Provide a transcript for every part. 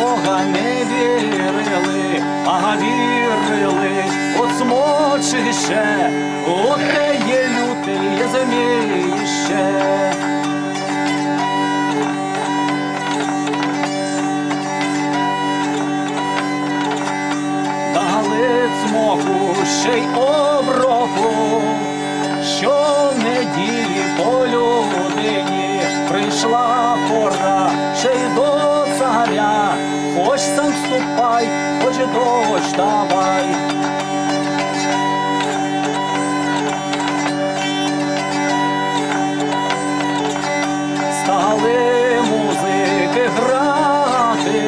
Бога не вірили, а вірили, от смочище, от те є люте зиміще. Дали цмоку ще й оброку, що неділі по людині прийшла пора ще й до ступай, хоч і дощ давай. Стали музики грати,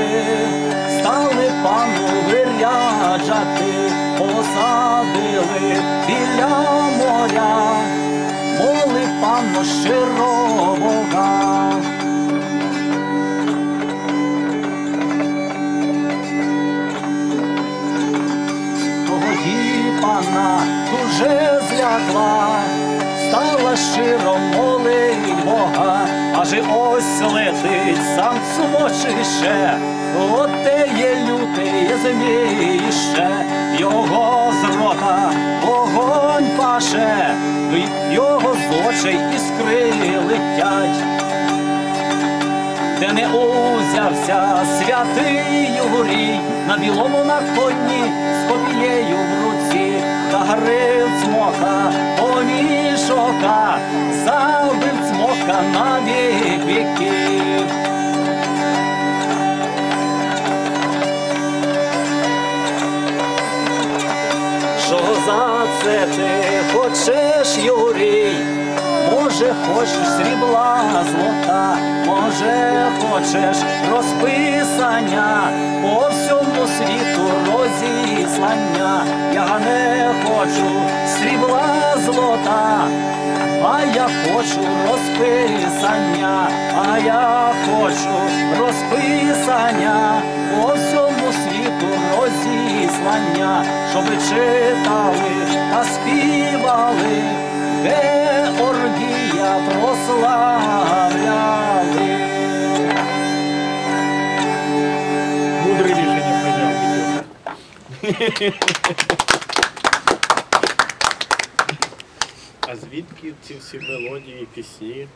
стали пану виряджати, посадили біля моря, моли пану щиробога. Тоді пана дуже злякла, стала щиро молить Бога, аж ось летить сам смочище, оте є лютий зміще, його з вогонь паше, його з очей іскри летять. Де не узявся святий Юрій на білому на коні цмока поміж ока, забив цмока на вік віків. Що за це ти хочеш, Юрій? Може, хочеш срібла злота, може, хочеш розписання по всьому світу розіслання. Я я хочу розписання, а я хочу розписання по всьому світу розіслання, щоби читали та співали. Георгія прославляли. Мудре рішення прийняв. А звідки ці всі мелодії, пісні?